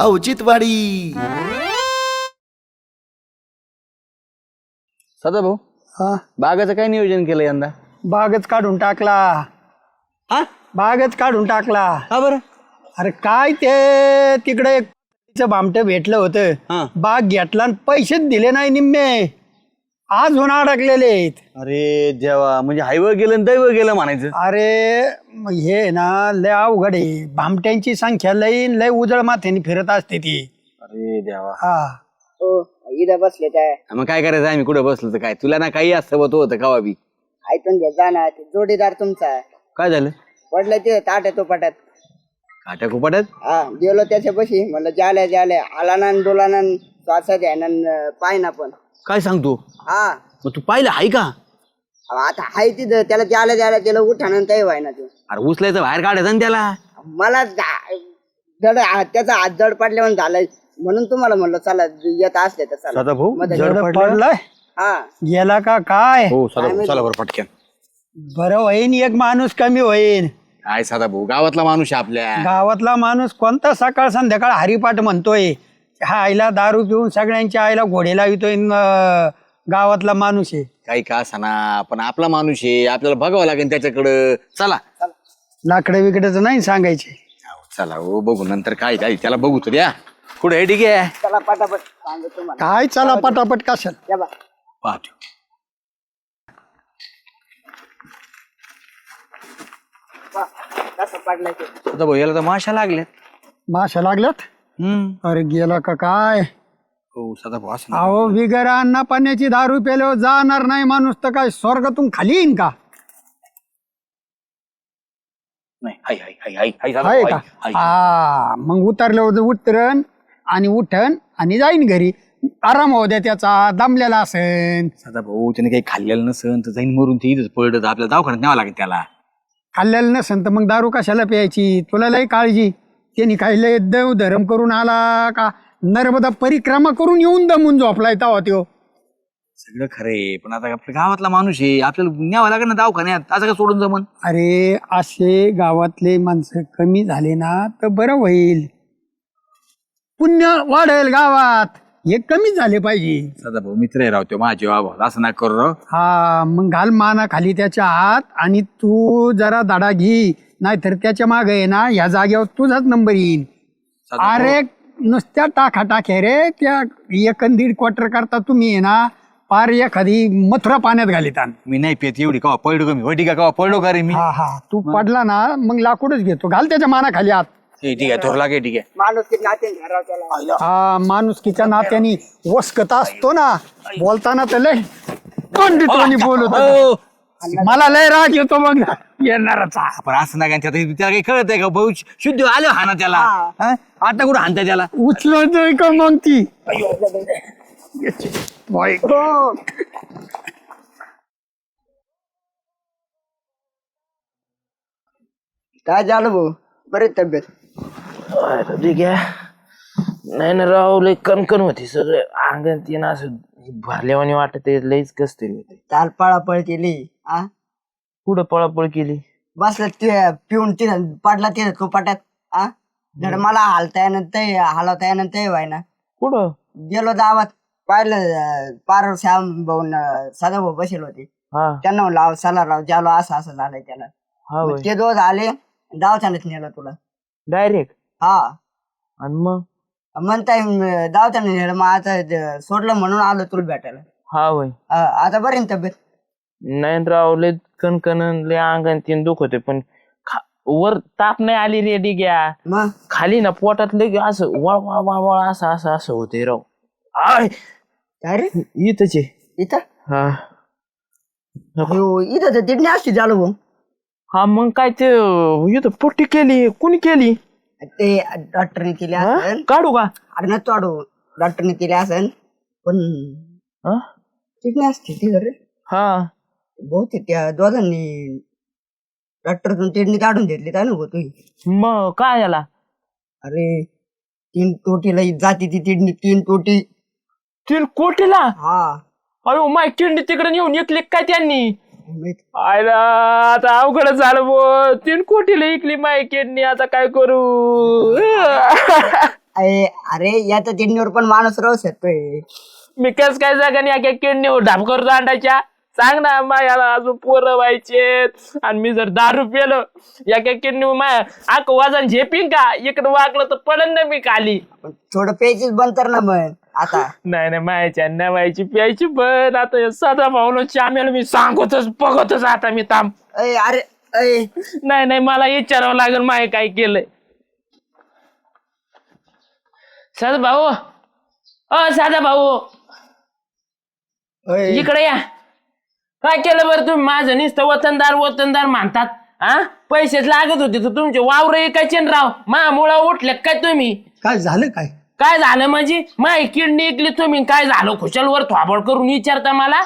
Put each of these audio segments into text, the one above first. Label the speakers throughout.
Speaker 1: औचित्यवाडी।
Speaker 2: सदा भाऊ
Speaker 3: हा?
Speaker 2: बागाचं काय नियोजन केलं यंदा?
Speaker 3: बागच काढून टाकला.
Speaker 2: हा?
Speaker 3: बागच काढून टाकला.
Speaker 2: का बरं?
Speaker 3: अरे काय ते? तिकडे एक भामटं भेटलं
Speaker 2: हा.
Speaker 3: होतं बाग घेतला आणि पैसेच दिले नाही निम्मे. आज होऊन अडकलेले आहेत.
Speaker 2: अरे देवा म्हणजे हायवे गेलं आणि दैव गेलं म्हणायचं.
Speaker 3: अरे मग हे ना लय अवघड आहे. भामट्यांची संख्या लई लय उजळ माथ्याने फिरत असते ती.
Speaker 2: अरे देवा.
Speaker 3: हा.
Speaker 4: हो इथं बसले काय
Speaker 2: मग काय करायचं? आम्ही कुठं बसलो तर काय? तुला ना काही असं होत होतं कवा बी?
Speaker 4: ऐकून घ्या जाणार ते जोडीदार तुमचा आहे.
Speaker 2: काय झालं?
Speaker 4: पडलं ते ताट तो पटात
Speaker 2: काट्या कुपाट्यात?
Speaker 4: हा गेलो त्याच्यापाशी म्हणलं जाल्या जाल्या आला ना डोला ना श्वासा द्या ना पाय ना पण.
Speaker 2: काय सांगतो?
Speaker 4: हा.
Speaker 2: मग तू पाहिलं हाय का?
Speaker 4: अहो, आता हाय तिथं. त्याला त्याला उठानं ते व्हाय ना ते.
Speaker 2: अरे उचलायचं बाहेर काढायचं ना त्याला.
Speaker 4: मला जा- जड त्याचा हात जड पडल्यावर झालाय. म्हणून तुम्हाला म्हणलं चला येत असले तर चला.
Speaker 2: सदा भाऊ जड
Speaker 3: जड
Speaker 2: पडलं
Speaker 3: पडलाय?
Speaker 4: हा.
Speaker 3: गेला का काय?
Speaker 2: हो सदा चला बरं पटकन.
Speaker 3: बरं होईन एक माणूस कमी होईन.
Speaker 2: काय सदा भाऊ गावातला माणूस आहे आपल्या.
Speaker 3: गावातला माणूस कोणता सकाळ संध्याकाळ हरिपाठ म्हणतोय? हा आईला दारू पिऊन सगळ्यांच्या आईला घोडे लावितोय न, अं, गावातला माणूस आहे.
Speaker 2: काही का असाना पण आपला माणूस आहे आपल्याला बघावं लागेल त्याच्याकडं. चला.
Speaker 3: लाकडं बिकडचं नाही सांगायचे.
Speaker 2: चला हो बघू नंतर काय काय त्याला बघू तर द्या. कुठे आहे ठीक आहे
Speaker 4: चला पटापट सांगतो तुम्हाला.
Speaker 3: काय चला पटापट कशाल?
Speaker 4: या बा.
Speaker 2: पाहतो.
Speaker 4: कसं पडलाय ते?
Speaker 2: सदा भाऊ याला तर माशा लागल्यात.
Speaker 3: माशा लागल्यात?
Speaker 2: हम्म.
Speaker 3: अरे गेला का काय?
Speaker 2: हो सदा भाऊ असं
Speaker 3: अहो बिगर अन्न पाण्याची दारू प्याल्यावर जाणार नाही माणूस तर काय स्वर्गातून खाली येईन का?
Speaker 2: नाही हाय हाय हाय हाय हाय सदा
Speaker 3: आहे
Speaker 2: भाऊ,
Speaker 3: का?
Speaker 2: हाय, हाय.
Speaker 3: हा मग उतरल्यावर उतरण आणि उठण आणि जाईन घरी आराम होऊ द्या त्याचा दमलेला असेल
Speaker 2: सदा भाऊ त्याने काही खाल्लेलं नसन तर जाईन मरून ते इथंच पडलं तर आपल्याला दवाखान्यात न्यावं लागेल त्याला.
Speaker 3: खाल्लेलं नसेल तर मग दारू कशाला प्यायची? तुला लय काळजी. त्यांनी काही लय देव धर्म करून आला का? नर्मदा परिक्रमा करून येऊन दमून झोपलाय तेव्हा त्यो.
Speaker 2: सगळं खरंय पण आता आपल्या गावातला माणूस आहे आपल्याला न्यावं लागेल ना दवाखान्यात असं का सोडून जमन?
Speaker 3: अरे असे गावातले माणसं कमी झाले ना तर बरं होईल. पुण्य वाढेल गावात. हे कमी झाले पाहिजे.
Speaker 2: सदा भाऊ मित्र आहे राव तो माझे बाबा असं ना करू राव.
Speaker 3: हा मग घाल माना खाली त्याच्या हात आणि तू जरा दाडा घे. नाहीतर त्याच्यामागे आहे ना या जागेवर तुझाच नंबर
Speaker 2: भाऊ,
Speaker 3: अरे नुसत्या टाका टाक्या रे त्या एक अन दीड क्वार्टर करता तुम्ही आहे ना पार एखादी मथुरा पाण्यात घालीत आण.
Speaker 2: मी नाही पेत एवढी कवा का मी? वटी का कवा का रे मी?
Speaker 3: हा हा. तू पडला ना मग लाकूडच घेतो. घाल त्याच्या माना खाली आत
Speaker 2: हे ठीक आहे थोरला काय ठीक आहे.
Speaker 4: माणूस किती नाते घराव त्याला
Speaker 3: हा माणुसकीच्या नात्याने वस्कत असतो ना बोलताना तर लय पंडितवाणी बोलत
Speaker 2: हो.
Speaker 3: मला लय राग येतो मग येणारचा.
Speaker 2: पण असं नाही का त्याला त्याला काही कळत आहे का? भाऊ शुद्ध आलो हाना त्याला. हा? आता कुठं हाणता त्याला?
Speaker 3: उचलतोय का मग ती? बाई.
Speaker 4: काय झालं भाऊ? बरेच तब्येत.
Speaker 5: आहे नाही ना राव लय कणकण होती सगळं. अंगण तीन असं भरल्यावानी वाटत लईच कस तरी होते.
Speaker 4: काल पळापळ केली आ?
Speaker 5: पुढं पळापळ केली?
Speaker 4: बसला ते पिऊन तिथं पडला तिथं कपाटात आ? धड मला हालता येणं ते हलवता येणं ते व्हाय ना.
Speaker 5: कुठं?
Speaker 4: गेलो गावात पाहिलं अं, पार श्याम भाऊ सदा भाऊ बसेल होते.
Speaker 5: हा.
Speaker 4: त्यांना म्हणलं "अहो, चला राव जालो असं असं झालंय त्याला.
Speaker 5: हा
Speaker 4: मग ते दोघ आले दवाखान्यात नेलं तुला.
Speaker 5: डायरेक्ट
Speaker 4: हा.
Speaker 5: आणि मग?
Speaker 4: म्हणताय म, दवाखान्यात नेलं. मग आता सोडलं म्हणून आलो तुला भेटायला.
Speaker 5: हा वय
Speaker 4: हा, आता बरी ना तब्येत?
Speaker 5: नाही ना राव लय कणकण लय अंगण तीन दुख होते पण खा- वर ताप नाही आली रे डिग्या
Speaker 4: मग?
Speaker 5: खाली ना पोटात लगे असं वळ वळ वळ वळ असं असं असं होते राव. आय!
Speaker 4: काय रे?
Speaker 5: इथंच
Speaker 4: इथं?
Speaker 5: हा.
Speaker 4: इथं तर तिडणी असते झालो भाऊ
Speaker 5: हा मग काय ते इथं पट्टी केली कुणी केली?
Speaker 4: ते डॉक्टरने केली
Speaker 5: हा?
Speaker 4: असेल.
Speaker 5: काढू का?
Speaker 4: अरे ना तोडू डॉक्टरने केली असेल. पण
Speaker 5: हा?
Speaker 4: तिडणी असते ती रे
Speaker 5: हा.
Speaker 4: बहुतेक त्या दोघांनी. डॉक्टरतून तिडणी काढून घेतली काय नको तुझी
Speaker 5: मग काय याला
Speaker 4: अरे तीन तोटीला जाती ती तिडणी तीन तोटी.
Speaker 5: तीन कोटीला?
Speaker 4: हा.
Speaker 5: अयो माय किडनी तिकडे नेऊन इकली काय त्यांनी. आयला आता अवघड झालं बो. तीन कोटीला इकली माय किडनी आता काय करू?
Speaker 4: अरे अरे याच्या किडनीवर पण माणूस राहू शकतोय.
Speaker 5: मी कस काय जागा या किडनी ढाप करतो अंडाच्या सांग ना मायाला अजून पोरं व्हायचे. आणि मी जर दारू पेलो या किडनी माया आक वजन झेपिंग का? इकडं वाकलं तर पडन ना मी खाली.
Speaker 4: पण थोडं प्यायचीच बंद कर ना मग. आता?
Speaker 5: नाही नाही मायाच्या नवायची प्यायची पण आता साधा भाऊला चामेला मी सांगतच बघतच आता मी थांब.
Speaker 4: अय अरे अय
Speaker 5: नाही नाही मला विचारावं लागेल माय काय केलंय. साधा भाऊ. अ साधा भाऊ.
Speaker 3: अय,
Speaker 5: इकडे या. काय केलं बरं तुम्ही? माझं नुसतं वतनदार वतनदार म्हणतात. हा पैसेच लागत होते तर तुमचे वावर एकाचे न राव. मा मुळा उठले काय तुम्ही?
Speaker 3: काय झालं काय?
Speaker 5: काय झालं म्हणजे? माय किडनी ऐकली तुम्ही काय झालं? खुशालवर थोबड करून विचारता मला?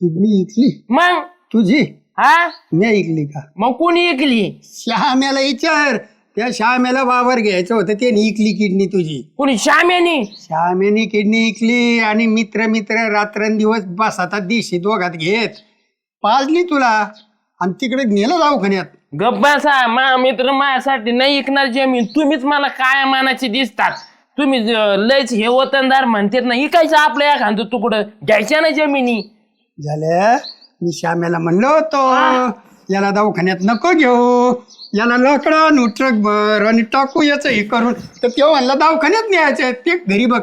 Speaker 3: किडनी इकली?
Speaker 5: मग?
Speaker 3: तुझी?
Speaker 5: हा?
Speaker 3: मी ऐकली का?
Speaker 5: मग कोणी ऐकली
Speaker 3: श्याम्याला विचार. त्या श्याम्याला वावर घ्यायचं होतं त्याने इकली किडनी तुझी.
Speaker 5: कोणी? श्यामेनी
Speaker 3: श्यामेने किडनी इकली आणि मित्र मित्र रात्रंदिवस बसातात दिशी दोघात घेत. पाजली तुला आणि तिकडे नेलं दवाखान्यात.
Speaker 5: गप्पासा मा मित्र माझ्यासाठी नाही ऐकणार जमीन. तुम्हीच मला काय मानाचे दिसतात. तुम्ही लयच हे वतनदार म्हणतात ना इकायचं आपलं एखादं तुकडं. घ्यायच्या ना जमिनी.
Speaker 3: झालं मी श्याम्याला म्हणलो होतो याला दवाखान्यात नको घेऊ. याला लाकडा आणू ट्रकभर आणि टाकू याचं हे करून. तर तेव्हा म्हणला दवाखान्यात न्यायचं ते घरी बघ.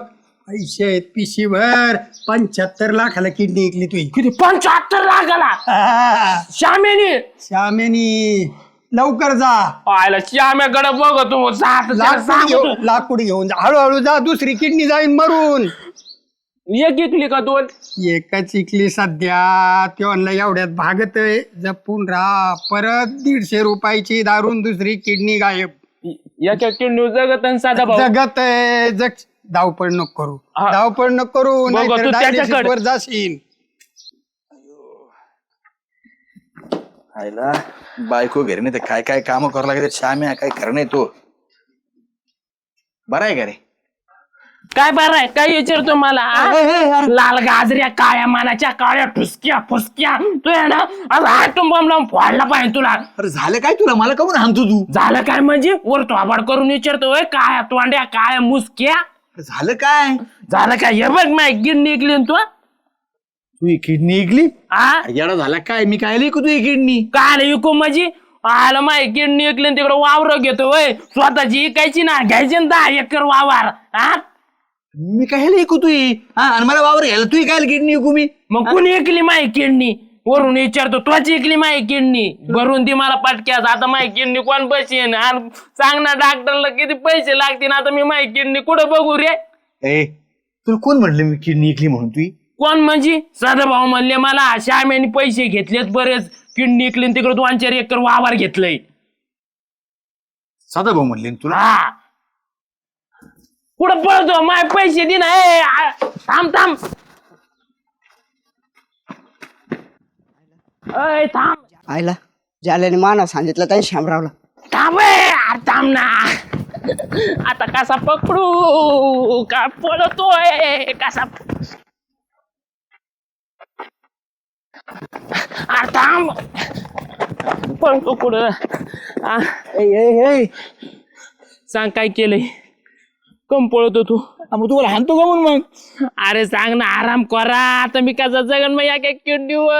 Speaker 3: पैसे आहेत पिशीभर पंच्याहत्तर लाखाला किडनी इकली तुझी.
Speaker 5: किती? पंच्याहत्तर लागाला
Speaker 3: आ,
Speaker 5: श्यामेनी?
Speaker 3: श्यामेनी लवकर जा.
Speaker 5: आयला श्याम्याकडे बघ तू जात त्याला
Speaker 3: लाकूड
Speaker 5: सांगतो.
Speaker 3: लाकूड घेऊन जा. हळूहळू जा दुसरी किडनी जाईन मरून.
Speaker 5: एक इकली का दोन?
Speaker 3: एकच इकली सध्या. ते म्हणलं एवढ्यात भागत जपून राहा. परत दीडशे रुपयाची दारून दुसरी किडनी गायब.
Speaker 5: याच्या किडनी जगत आणि साधा भाऊ?
Speaker 3: जगत आहे, जग धावपळ नको करू.
Speaker 5: हा.
Speaker 3: धावपळ नको करू
Speaker 5: बघ,
Speaker 3: नाहीतर
Speaker 5: तू
Speaker 3: dialysis
Speaker 5: त्याच्याकडे.
Speaker 3: वर जाशील.
Speaker 2: आईला बायको घरी नाही तर काय काय काम करावं लागते श्याम्या काय खरं नाही तो. बरं आहे का रे?
Speaker 5: काय बरं आहे? काय विचारतो मला? लाल गाजऱ्या काळ्या मानाच्या काळ्या ठुसक्या फुसक्या. तू आहे ना आज आटून बॉम्ब लावून फोडला पाहिजे तुला.
Speaker 2: अरे झालं काय तुला? मला कमून हाणतो तू?
Speaker 5: झालं काय म्हणजे? वर थोबाड करून विचारतोय काय तोंड्या काय मुसक्या.
Speaker 2: झालं काय?
Speaker 5: झालं काय? हे बघ माय गिरणी ऐकली ना तू
Speaker 2: तू किडनी ऐकली
Speaker 5: आ?
Speaker 2: येडा झाला काय? मी काय ऐकू तू ही किडनी?
Speaker 5: काय विकू माझी? आलं माय गिरणी ऐकली तिकडे वावर घेतो वय. स्वतःची इकायची ना घ्यायची ना दहा एकर वावर हा.
Speaker 2: मी काय ऐकू तू ही? आणि मला वावर घ्यायला तू काय किडनी ऐकू मी?
Speaker 5: मग कुणी ऐकली माय किडनी? वरून विचारतो त्वच ऐकली माय किडनी? भरून ती मला पटक्यास. आता माय किडनी कोण बसेन? आणि सांग ना डॉक्टरला किती पैसे लागतील? आता मी माय किडनी कुठं बघू रे?
Speaker 2: ए तुला कोण म्हटलं मी किडनी ऐकली म्हणून तू
Speaker 5: कोण म्हणजे? साधा भाऊ म्हणले मला श्याम्याने पैसे घेतलेत बरेच. किडनी ऐकली तिकडे दोन चार एकर वावर घेतलंय.
Speaker 2: साधा भाऊ म्हणले ना तुला?
Speaker 5: हा. कुठं पळतो? माय पैसे दे ना. ए आ, थांब थांब. अय थांब.
Speaker 4: आयला ज्याला मानव सांगितलं त्या शामरावला.
Speaker 5: थांब ए, अरे थांब ना. आता कसा पकडू? का पळतोय? कसा अरे थांब. पळतो कुठं? आ,
Speaker 2: ए, ए, ए.
Speaker 5: सांग काय केलंय? कम पळतो तू
Speaker 2: हा, मग तुम्हाला हाणतो का म्हणून मग?
Speaker 5: अरे सांग ना आराम करा. आता मी कसा जगन मग या काय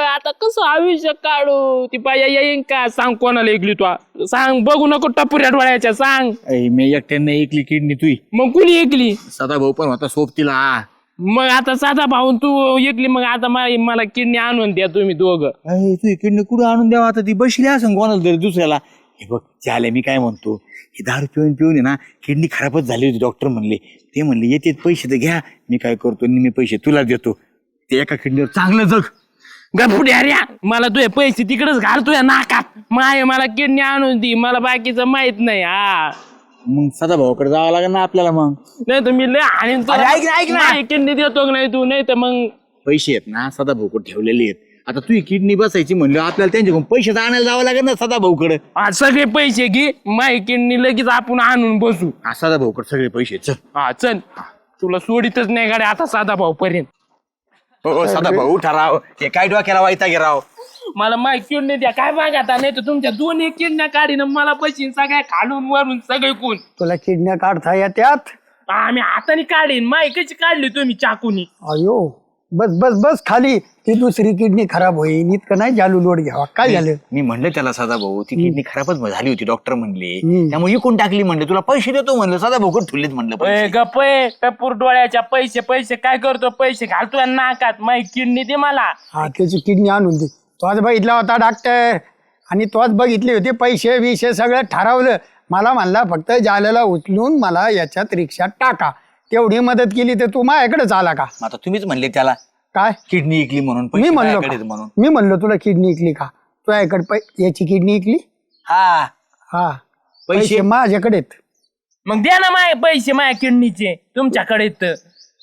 Speaker 5: आता कसं आयुष्य काढू? ती पाया येईन का? सांग कोणाला ऐकली तू सांग बघू नको टपुऱ्या डोळ्याच्या सांग.
Speaker 2: मी एकट्याने ऐकली किडनी तुई.
Speaker 5: मग कुणी ऐकली?
Speaker 2: सदा भाऊ पण होता सोबतीला.
Speaker 5: मग आता साधा भाऊन तू ऐकली मग आता मा- मला किडनी आणून द्या तुम्ही दोघं.
Speaker 2: अरे तू किडनी कुठं आणून द्यावा? आता ती बसली असं कोणाला तरी दुसऱ्याला. हे बघ झाले मी काय म्हणतो? हे दारू पिऊन पिऊन आहे ना किडनी खराबच झाली होती डॉक्टर म्हणले. ते म्हणले येते पैसे तर घ्या मी काय करतो मी पैसे तुला देतो. ते एका किडनीवर चांगलं जग.
Speaker 5: गपुडे अरे मला तुझे पैसे तिकडेच घालतोय नाकात. माय मला किडनी आणून दी मला बाकीचं माहीत नाही हा.
Speaker 2: मग सदा भाऊकडे जावं लागेल ना आपल्याला मग.
Speaker 5: नाही तर मी लय आणीन तुला.
Speaker 2: अरे ऐक ना, ऐक ना.
Speaker 5: नाही, किडनी देतो का नाही तू? नाही तर मग
Speaker 2: पैसे आहेत ना सदा भाऊकडे ठेवलेले आहेत? आता तू किडनी बसायची म्हणलं आपल्याला त्यांच्याकडून पैसे तर आणायला जावं लागेल ना सदा भाऊकडे?
Speaker 5: हा, सगळे पैसे घे माय किडनी लगेच आपण आणून बसू.
Speaker 2: हा सदा भाऊकडे सगळे पैसे. चल.
Speaker 5: हा चल. तुला सोडीतच नाही गाडी आता साधा भाऊ पर्यंत.
Speaker 2: हो हो, सदा भाऊ ठराव हे काय डोक्याला वायता गे राव?
Speaker 5: मला माय किडनी द्या काय मागाता नाही तर तुमच्या दोन्ही किडण्या काढीन मला पैसे सगळ्या खालून वरून सगळे कोण?
Speaker 3: तुला किडण्या काढता येत्यात?
Speaker 5: आम्ही हाताने काढीन. माय कशी काढली तुम्ही चाकूनी?
Speaker 3: अयो. बस बस बस खाली. ती दुसरी किडनी खराब होईल इतकं नाही जालू लोड घ्यावा. काय झालं?
Speaker 2: मी म्हणलं त्याला साधा भाऊ ती किडनी खराबच झाली होती डॉक्टर म्हणले. त्यामुळे इकून टाकली म्हणलं. तुला पैसे देतो म्हणलं. साधा भाऊ ठुलेत म्हणलं पैसे.
Speaker 5: ए गपय टपूर डोळ्याच्या पैसे पैसे काय करतो? पैसे घालतोय नाकात. माय किडनी दे मला.
Speaker 3: हा त्याची किडनी आणून दे. तोच बघितला होता डॉक्टर आणि तोच बघितले होते पैसे विषय सगळं ठरवलं. मला म्हणला फक्त जालेला उचलून मला याच्यात रिक्षात टाका. तेवढी मदत केली तर तू माझ्याकडेच आला का?
Speaker 2: मग आता तुम्हीच म्हणले त्याला.
Speaker 3: काय?
Speaker 2: किडनी इकली म्हणून
Speaker 3: मी म्हणलो का?
Speaker 2: म्हणून.
Speaker 3: मी म्हणलो तुला किडनी इकली का? तुझ्याकडे पै याची किडनी इकली?
Speaker 2: हा.
Speaker 3: हा.
Speaker 2: पैसे?
Speaker 3: पैसे माझ्याकडे आहेत.
Speaker 5: मग द्या ना माय पैसे माझ्या किडनीचे तुमच्याकडे तर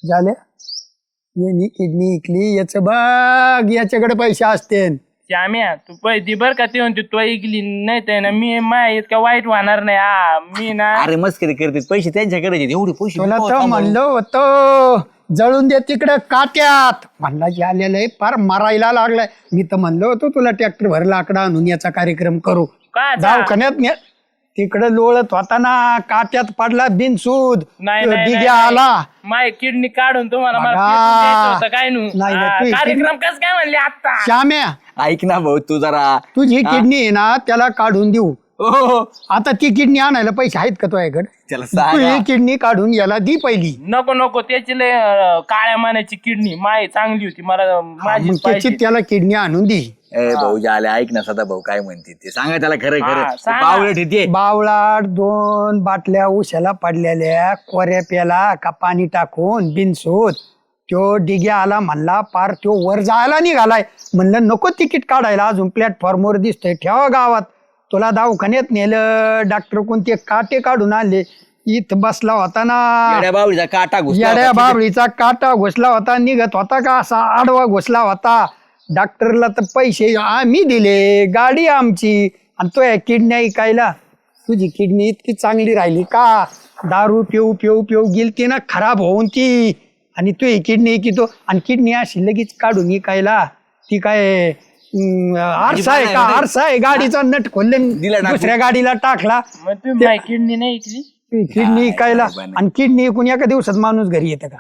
Speaker 3: झाले? यांनी किडनी इकली याच बघ याच्याकडे पैसे असते
Speaker 5: श्याम्या तू पैसे बर का ते म्हणते तो ऐकली नाही तर ना मी माय इतका वाईट होणार नाही हा मी ना
Speaker 2: अरे मस्करी करते पैसे त्यांच्याकडे आहेत. एवढे पैसे
Speaker 3: तुला तर. म्हणलं होतं जळून दे तिकडे काट्यात म्हणला जे आलेलं आहे फार मरायला लागलाय मी तर म्हणलं होतं तुला ट्रॅक्टर भर लाकडा आणून याचा कार्यक्रम करू
Speaker 5: का जा?
Speaker 3: दवाखान्यात ने तिकडे लोळत होता ना काट्यात पडला बिनसूद.
Speaker 5: नाही, नाही,
Speaker 3: आला.
Speaker 5: माय किडनी काढून तुम्हाला मला
Speaker 3: बघा.
Speaker 5: पेटून द्यायचं होतं काय नू?
Speaker 3: नाही, नाही,
Speaker 5: हा,
Speaker 3: तू-
Speaker 5: कार्यक्रम कस काय म्हणले आता
Speaker 3: श्याम्या.
Speaker 2: ऐक ना भाऊ तू जरा
Speaker 3: तुझी किडनी आहे ना त्याला काढून देऊ.
Speaker 2: हो
Speaker 3: आता ती किडनी आणायला पैसे आहेत का तुझ्याकडे?
Speaker 2: त्याला
Speaker 3: तू
Speaker 2: सांगा
Speaker 3: ही किडनी काढून याला दी पहिली.
Speaker 5: नको नको. त्याची लय अं, काळ्या मानाची किडनी. माय चांगली होती. मला माझी
Speaker 3: मग त्याची त्याला किडनी आणून दी.
Speaker 2: ए भाऊ झाले ऐक ना सदा भाऊ काय म्हणते ते. सांगा त्याला खरं
Speaker 5: हा,
Speaker 2: खरं.
Speaker 5: सांगा.
Speaker 2: पावलं ठेते
Speaker 3: बावळाट दोन बाटल्या उशाला पडलेल्या कोऱ्या प्याला का पाणी टाकून बिनसूत. त्यो डिग्या आला म्हणला पार त्यो वर जायला निघालाय. म्हणलं नको तिकीट काढायला. अजून प्लॅटफॉर्मवर दिसतोय. ठेवा गावात. तुला दवाखान्यात नेलं डॉक्टर कोणते काटे काढून आणले इथं बसला होता ना.
Speaker 2: येड्या बावळीचा काटा घुसला
Speaker 3: येड्या
Speaker 2: होता.
Speaker 3: बाबळीचा काटा घुसला होता निघत होता का असा आडवा घुसला होता. डॉक्टरला तर पैसे आम्ही दिले गाडी आमची. आणि तो या किडनी ऐकायला तुझी किडनी इतकी चांगली राहिली का? दारू पिऊ पिऊ पिऊ गेलती ना खराब होऊन ती. आणि तू ही किडनी की तो आणि किडनी अशी लगेच काढून इकायला ती काय अं, आरसा आहे का? आरसा आहे गाडीचा नट खोलले
Speaker 2: दिला टाकून.
Speaker 3: दुसऱ्या गाडीला टाकला.
Speaker 5: मग तुम्ही माय किडनी नाही
Speaker 3: किडनी इकायला आणि किडनी इकून एका दिवसात माणूस घरी येतं का?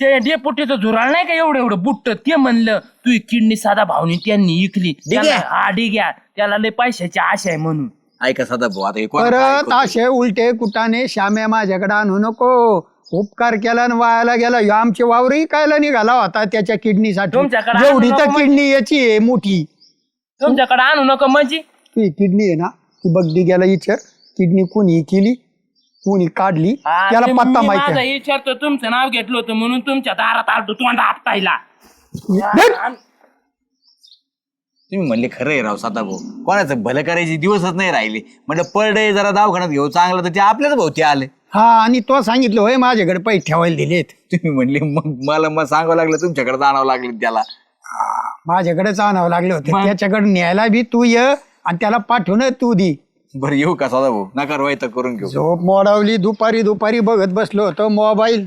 Speaker 5: ते डेपुटीचं झुराळ नाही का एवढं एवढं? बुट्ट. ते म्हणलं तू ही किडनी साधा भावनी त्यांनी इकली. त्याला- हा डिग्या त्याला लय पैशाची आशा आहे म्हणून.
Speaker 2: ऐका सदा भाऊ आता हे कोणाचं
Speaker 3: परत
Speaker 2: ऐकतो?
Speaker 3: असे उलटे कुटाने श्याम्या माझ्याकडे आणू नको. उपकार केला आणि वायाला गेला. ह्यो आमची वावरही कायला निघाला होता त्याच्या किडनीसाठी.
Speaker 5: तुमच्याकडे आणू
Speaker 3: जेवढी तर
Speaker 5: नको
Speaker 3: किडनी याची आहे मोठी.
Speaker 5: तुमच्याकडे आणू नको म्हणजे?
Speaker 3: ती किडनी आहे ना ती बगडी गेला इचर किडनी कोणी केली कोणी काढली
Speaker 5: हा,
Speaker 3: त्याला पत्ता माहिती
Speaker 5: माझा
Speaker 3: आहे.
Speaker 5: विचारतो तुमचं नाव घेतलं होतं म्हणून तुमच्या दारात आलतो तोंड आपटायला!
Speaker 2: तुम्ही म्हणले खरं आहे राव सदा भाऊ कोणाचं भलं करायचे दिवसच नाही राहिले. म्हणलं पर डे जरा दवाखान्यात घेऊ चांगलं तर ते आपल्याच भाऊ ते आले.
Speaker 3: हा आणि तो सांगितलं होय माझ्याकडे पैसे ठेवायला दिलेत.
Speaker 2: तुम्ही म्हणले मग मला मग सांगावं लागलं तुमच्याकडे जाणावं लागलं त्याला.
Speaker 3: माझ्याकडेच आणावं लागले होते.
Speaker 5: मग?
Speaker 3: त्याच्याकडे न्यायला बी तू ये आणि त्याला पाठवून तू दी.
Speaker 2: बरं येऊ का सदा भाऊ? नका रोय तर करून घेऊ.
Speaker 3: झोप मोडावली दुपारी दुपारी बघत बसलो होतो मोबाईल.